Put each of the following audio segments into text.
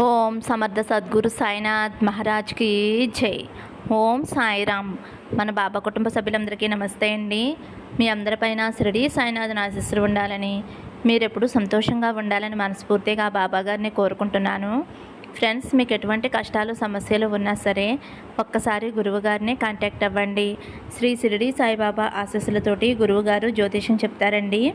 ఓం సమర్థ సద్గురు సాయినాథ్ మహారాజ్కి జై. ఓం సాయిరామ్. మన బాబా కుటుంబ సభ్యులందరికీ నమస్తే అండి. మీ అందరిపైన షిరిడి సాయినాథ్ ఆశిస్సులు ఉండాలని మీరెప్పుడు సంతోషంగా ఉండాలని మనస్ఫూర్తిగా బాబా గారిని కోరుకుంటున్నాను. ఫ్రెండ్స్ మీకు ఎటువంటి కష్టాలు సమస్యలు ఉన్నా సరే ఒక్కసారి గురువుగారిని కాంటాక్ట్ అవ్వండి. శ్రీ షిరిడి సాయిబాబా ఆశీస్సులతోటి గురువుగారు జ్యోతిషం చెప్తారండి.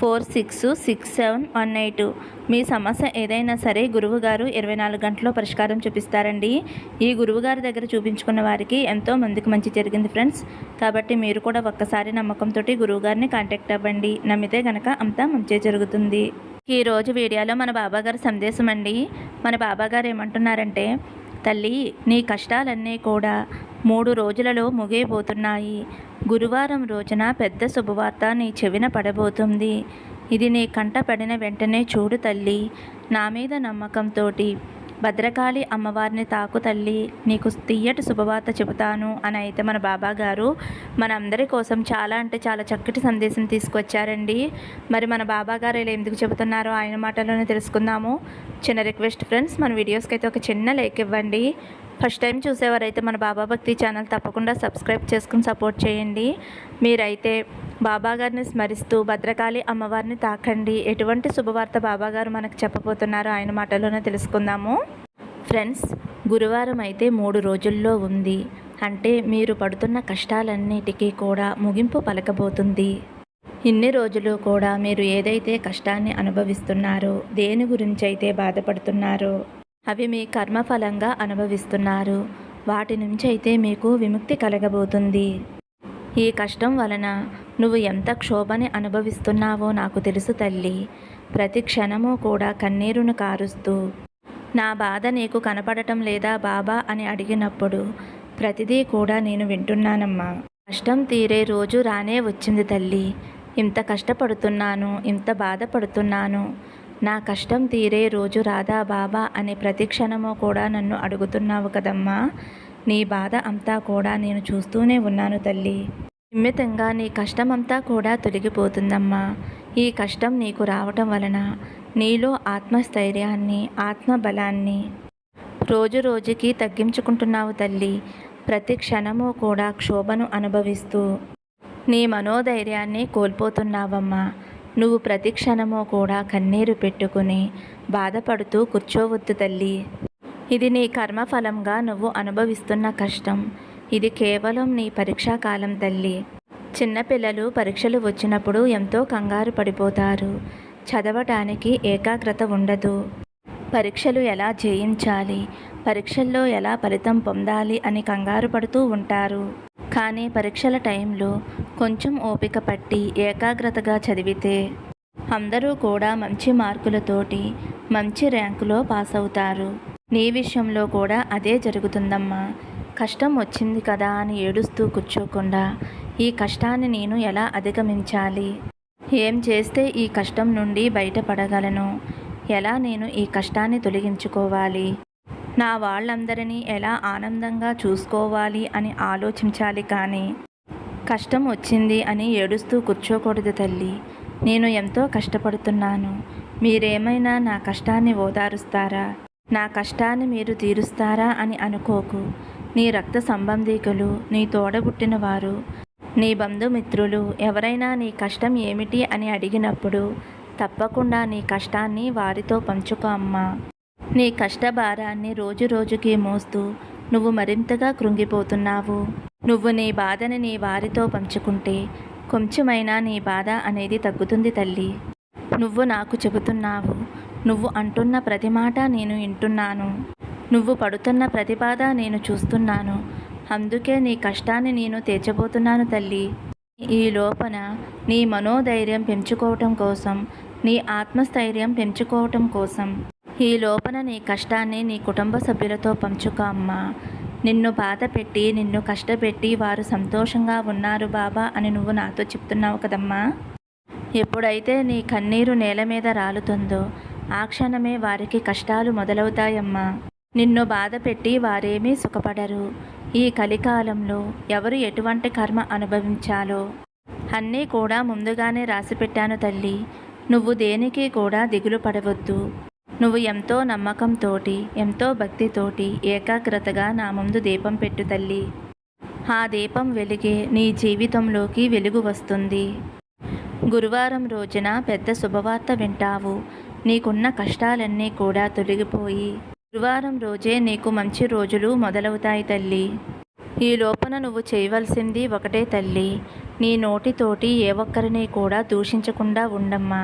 four six six seven one eight. మీ సమస్య ఏదైనా సరే గురువుగారు ఇరవై నాలుగు గంటల్లో పరిష్కారం చూపిస్తారండి. ఈ గురువుగారి దగ్గర చూపించుకున్న వారికి ఎంతో మందికి మంచి జరిగింది ఫ్రెండ్స్. కాబట్టి మీరు కూడా ఒక్కసారి నమ్మకంతో గురువుగారిని కాంటాక్ట్ అవ్వండి. నమ్మితే గనక అంతా మంచి జరుగుతుంది. ఈరోజు వీడియోలో మన బాబాగారి సందేశం అండి మన బాబాగారు ఏమంటున్నారంటే తల్లి నీ కష్టాలన్నీ కూడా మూడు రోజులలో ముగియబోతున్నాయి. గురువారం రోజున పెద్ద శుభవార్త నీ చెవిన పడబోతుంది. ఇది నీ కంట పడిన వెంటనే చూడు తల్లి. నా మీద నమ్మకంతోటి భద్రకాళి అమ్మవారిని తాకు తల్లి. నీకు తీయటి శుభవార్త చెబుతాను అని అయితే మన బాబా గారు మనందరి కోసం చాలా అంటే చాలా చక్కటి సందేశం తీసుకొచ్చారండి. మరి మన బాబా గారు ఇలా ఎందుకు చెబుతున్నారో ఆయన మాటలోనే తెలుసుకుందాము. చిన్న రిక్వెస్ట్ ఫ్రెండ్స్ మన వీడియోస్కి అయితే ఒక చిన్న లైక్ ఇవ్వండి. ఫస్ట్ టైం చూసేవారైతే మన బాబా భక్తి ఛానల్ తప్పకుండా సబ్స్క్రైబ్ చేసుకుని సపోర్ట్ చేయండి. మీరైతే బాబాగారిని స్మరిస్తూ భద్రకాళి అమ్మవారిని తాకండి. ఎటువంటి శుభవార్త బాబాగారు మనకు చెప్పబోతున్నారో ఆయన మాటలోనే తెలుసుకుందాము. ఫ్రెండ్స్ గురువారం అయితే మూడు రోజుల్లో ఉంది. అంటే మీరు పడుతున్న కష్టాలన్నిటికీ కూడా ముగింపు పలకబోతుంది. ఇన్ని రోజులు కూడా మీరు ఏదైతే కష్టాన్ని అనుభవిస్తున్నారో దేని గురించి అయితే బాధపడుతున్నారో అవి మీ కర్మఫలంగా అనుభవిస్తున్నారు. వాటి నుంచి అయితే మీకు విముక్తి కలగబోతుంది. ఈ కష్టం వలన నువ్వు ఎంత క్షోభని అనుభవిస్తున్నావో నాకు తెలుసు తల్లి. ప్రతి క్షణము కూడా కన్నీరును కారుస్తూ. నా బాధ నీకు కనపడటం లేదా బాబా అని అడిగినప్పుడు ప్రతిదీ కూడా నేను వింటున్నానమ్మా. కష్టం తీరే రోజు రానే వచ్చింది తల్లి. ఇంత కష్టపడుతున్నాను ఇంత బాధపడుతున్నాను. నా కష్టం తీరే రోజు రాదా బాబా అని ప్రతి క్షణము కూడా నన్ను అడుగుతున్నావు కదమ్మా. నీ బాధ అంతా కూడా నేను చూస్తూనే ఉన్నాను తల్లి. నిమ్మితంగా నీ కష్టమంతా కూడా తొలగిపోతుందమ్మా. ఈ కష్టం నీకు రావటం వలన నీలో ఆత్మస్థైర్యాన్ని ఆత్మబలాన్ని రోజు రోజుకి తగ్గించుకుంటున్నావు తల్లి. ప్రతి క్షణము కూడా క్షోభను అనుభవిస్తూ నీ మనోధైర్యాన్ని కోల్పోతున్నావమ్మా. నువ్వు ప్రతిక్షణము కూడా కన్నీరు పెట్టుకుని బాధపడుతూ కూర్చోవద్దు తల్లి. ఇది నీ కర్మఫలంగా నువ్వు అనుభవిస్తున్న కష్టం. ఇది కేవలం నీ పరీక్షా కాలం తల్లి. చిన్నపిల్లలు పరీక్షలు వచ్చినప్పుడు ఎంతో కంగారు పడిపోతారు. చదవటానికి ఏకాగ్రత ఉండదు. పరీక్షలు ఎలా జయించాలి? పరీక్షల్లో ఎలా ఫలితం పొందాలి అని కంగారు పడుతూ ఉంటారు. కానీ పరీక్షల టైంలో కొంచెం ఓపిక పట్టి ఏకాగ్రతగా చదివితే అందరూ కూడా మంచి మార్కులతోటి మంచి ర్యాంకులో పాస్ అవుతారు. నీ విషయంలో కూడా అదే జరుగుతుందమ్మా. కష్టం వచ్చింది కదా అని ఏడుస్తూ కూర్చోకుండా ఈ కష్టాన్ని నేను ఎలా అధిగమించాలి? ఏం చేస్తే ఈ కష్టం నుండి బయటపడగలను? ఎలా నేను ఈ కష్టాన్ని తొలగించుకోవాలి? నా వాళ్ళందరినీ ఎలా ఆనందంగా చూసుకోవాలి అని ఆలోచించాలి కానీ కష్టం వచ్చింది అని ఏడుస్తూ కూర్చోకూడదు తల్లి. నేను ఎంతో కష్టపడుతున్నాను. మీరేమైనా నా కష్టాన్ని ఓదారుస్తారా? నా కష్టాన్ని మీరు తీరుస్తారా అని అనుకోకు. నీ రక్త సంబంధీకులు నీ తోడబుట్టిన వారు నీ బంధుమిత్రులు ఎవరైనా నీ కష్టం ఏమిటి అని అడిగినప్పుడు తప్పకుండా నీ కష్టాన్ని వారితో పంచుకో అమ్మా. నీ కష్టభారాన్ని రోజు రోజుకి మోస్తూ నువ్వు మరింతగా కృంగిపోతున్నావు. నువ్వు నీ బాధని నీ వారితో పంచుకుంటే కొంచెమైనా నీ బాధ అనేది తగ్గుతుంది తల్లి. నువ్వు నాకు చెబుతున్నావు. నువ్వు అంటున్న ప్రతి మాట నేను వింటున్నాను. నువ్వు పడుతున్న ప్రతి బాధ నేను చూస్తున్నాను. అందుకే నీ కష్టాన్ని నేను తీర్చబోతున్నాను తల్లి. ఈ లోపన నీ మనోధైర్యం పెంచుకోవటం కోసం నీ ఆత్మస్థైర్యం పెంచుకోవటం కోసం ఈ లోపల నీ కష్టాన్ని నీ కుటుంబ సభ్యులతో పంచుకో అమ్మా. నిన్ను బాధ పెట్టి నిన్ను కష్టపెట్టి వారు సంతోషంగా ఉన్నారు బాబా అని నువ్వు నాతో చెప్తున్నావు కదమ్మా. ఎప్పుడైతే నీ కన్నీరు నేల మీద రాలుతుందో ఆ క్షణమే వారికి కష్టాలు మొదలవుతాయమ్మా. నిన్ను బాధ పెట్టి వారేమీ సుఖపడరు. ఈ కలికాలంలో ఎవరు ఎటువంటి కర్మ అనుభవించాలో అన్నీ కూడా ముందుగానే రాసిపెట్టాను తల్లి. నువ్వు దేనికి కూడా దిగులు పడవద్దు. నువ్వు ఎంతో నమ్మకంతోటి ఎంతో భక్తితోటి ఏకాగ్రతగా నా ముందు దీపం పెట్టు తల్లి. ఆ దీపం వెలిగే నీ జీవితంలోకి వెలుగు వస్తుంది. గురువారం రోజున పెద్ద శుభవార్త వింటావు. నీకున్న కష్టాలన్నీ కూడా తొలగిపోయి గురువారం రోజే నీకు మంచి రోజులు మొదలవుతాయి తల్లి. ఈ లోపల నువ్వు చేయవలసింది ఒకటే తల్లి. నీ నోటితోటి ఏ ఒక్కరిని కూడా దూషించకుండా ఉండమ్మా.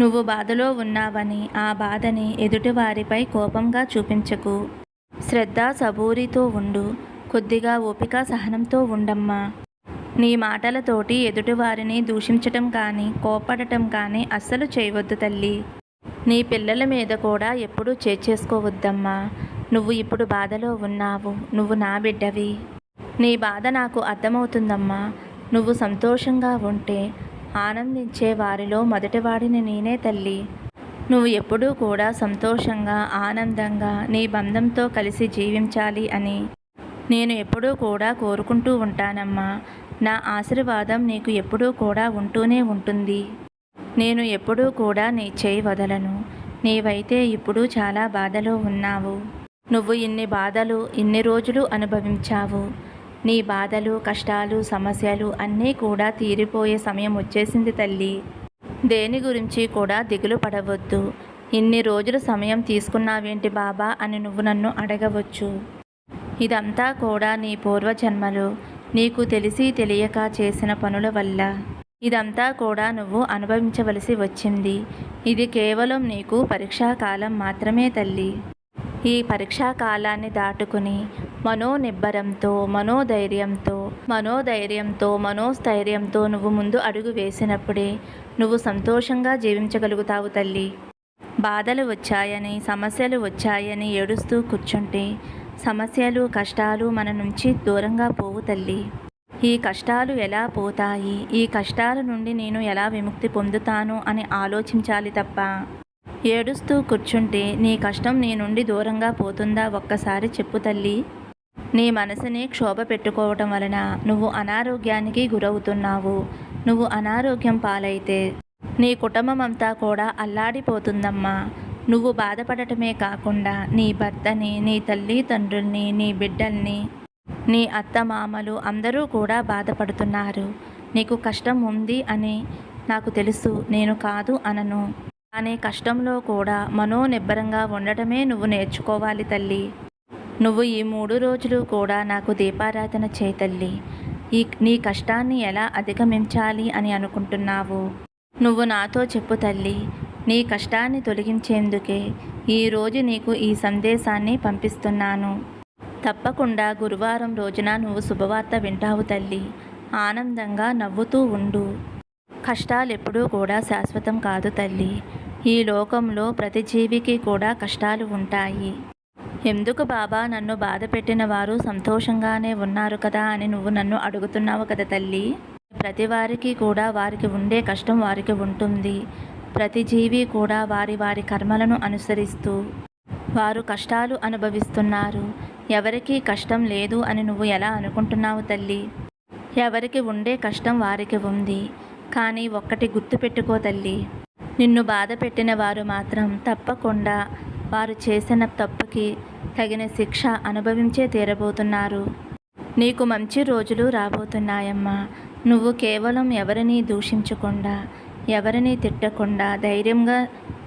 నువ్వు బాధలో ఉన్నావని ఆ బాధని ఎదుటివారిపై కోపంగా చూపించకు. శ్రద్ధ సబూరితో ఉండు. కొద్దిగా ఓపిక సహనంతో ఉండమ్మా. నీ మాటలతోటి ఎదుటివారిని దూషించటం కానీ కోపడటం కానీ అస్సలు చేయవద్దు తల్లి. నీ పిల్లల మీద కూడా ఎప్పుడూ చేర్చేసుకోవద్దమ్మా. నువ్వు ఇప్పుడు బాధలో ఉన్నావు. నువ్వు నా బిడ్డవి. నీ బాధ నాకు అర్థమవుతుందమ్మా. నువ్వు సంతోషంగా ఉంటే ఆనందించే వారిలో మొదటివాడిని నేనే తల్లి. నువ్వు ఎప్పుడూ కూడా సంతోషంగా ఆనందంగా నీ బంధంతో కలిసి జీవించాలి అని. నేను ఎప్పుడూ కూడా కోరుకుంటూ ఉంటానమ్మా. నా ఆశీర్వాదం నీకు ఎప్పుడూ కూడా ఉంటూనే ఉంటుంది. నేను ఎప్పుడూ కూడా నీ చేయి వదలను. నీవైతే ఇప్పుడు చాలా బాధలో ఉన్నావు. నువ్వు ఇన్ని బాధలు ఇన్ని రోజులు అనుభవించావు. నీ బాధలు కష్టాలు సమస్యలు అన్నీ కూడా తీరిపోయే సమయం వచ్చేసింది తల్లి. దేని గురించి కూడా దిగులు పడవద్దు. ఇన్ని రోజులు సమయం తీసుకున్నావేంటి బాబా అని నువ్వు నన్ను అడగవచ్చు. ఇదంతా కూడా నీ పూర్వజన్మలు. నీకు తెలిసి తెలియక చేసిన పనుల వల్ల. ఇదంతా కూడా నువ్వు అనుభవించవలసి వచ్చింది. ఇది కేవలం నీకు పరీక్షా కాలం మాత్రమే తల్లి. ఈ పరీక్షా కాలాన్ని దాటుకుని మనోనిబ్బరంతో మనోధైర్యంతో మనోధైర్యంతో మనోస్థైర్యంతో నువ్వు ముందు అడుగు వేసినప్పుడే నువ్వు సంతోషంగా జీవించగలుగుతావు తల్లి. బాధలు వచ్చాయని సమస్యలు వచ్చాయని ఏడుస్తూ కూర్చుంటే సమస్యలు కష్టాలు మన నుంచి దూరంగా పోవు తల్లి. ఈ కష్టాలు ఎలా పోతాయి? ఈ కష్టాల నుండి నేను ఎలా విముక్తి పొందుతాను అని ఆలోచించాలి తప్ప. ఏడుస్తూ కూర్చుంటే నీ కష్టం నీ నుండి దూరంగా పోతుందా? ఒక్కసారి చెప్పు తల్లి. నీ మనసుని క్షోభ పెట్టుకోవటం వలన నువ్వు అనారోగ్యానికి గురవుతున్నావు. నువ్వు అనారోగ్యం పాలైతే నీ కుటుంబం అంతా కూడా అల్లాడిపోతుందమ్మా. నువ్వు బాధపడటమే కాకుండా నీ భర్తని నీ తల్లి తండ్రుల్ని నీ బిడ్డల్ని నీ అత్త మామలు అందరూ కూడా బాధపడుతున్నారు. నీకు కష్టం ఉంది అని నాకు తెలుసు నేను కాదు అనను. అనే కష్టంలో కూడా మనోనిబ్బరంగా ఉండటమే నువ్వు నేర్చుకోవాలి తల్లి. నువ్వు ఈ మూడు రోజులు కూడా నాకు దీపారాధన చేతల్లి ఈ నీ కష్టాన్ని ఎలా అధిగమించాలి అని అనుకుంటున్నావు? నువ్వు నాతో చెప్పు తల్లి. నీ కష్టాన్ని తొలగించేందుకే ఈరోజు నీకు ఈ సందేశాన్ని పంపిస్తున్నాను. తప్పకుండా గురువారం రోజున నువ్వు శుభవార్త వింటావు తల్లి. ఆనందంగా నవ్వుతూ ఉండు. కష్టాలు ఎప్పుడూ కూడా శాశ్వతం కాదు తల్లి. ఈ లోకంలో ప్రతి జీవికి కూడా కష్టాలు ఉంటాయి. ఎందుకు బాబా నన్ను బాధ పెట్టిన వారు సంతోషంగానే ఉన్నారు కదా అని నువ్వు నన్ను అడుగుతున్నావు కదా తల్లి. ప్రతి వారికి కూడా వారికి ఉండే కష్టం వారికి ఉంటుంది. ప్రతి జీవి కూడా వారి వారి కర్మలను అనుసరిస్తూ వారు కష్టాలు అనుభవిస్తున్నారు. ఎవరికీ కష్టం లేదు అని నువ్వు ఎలా అనుకుంటున్నావు తల్లి? ఎవరికి ఉండే కష్టం వారికి ఉంది. కానీ ఒక్కటి గుర్తుపెట్టుకో తల్లి. నిన్ను బాధ పెట్టిన వారు మాత్రం తప్పకుండా వారు చేసిన తప్పుకి తగిన శిక్ష అనుభవించే తీరబోతున్నారు. నీకు మంచి రోజులు రాబోతున్నాయమ్మా. నువ్వు కేవలం ఎవరిని దూషించకుండా ఎవరిని తిట్టకుండా ధైర్యంగా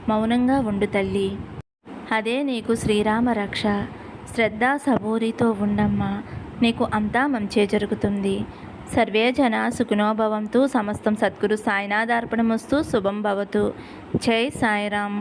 మౌనంగా ఉండు తల్లి. అదే నీకు శ్రీరామ రక్ష. శ్రద్ధ సబూరితో ఉండమ్మా. నీకు అంతా మంచే జరుగుతుంది. సర్వే జన సుఖినోభవంతు సమస్తం సద్గురు సాయినాథార్పణమస్తు శుభం భవతు. జై సాయిరామ్.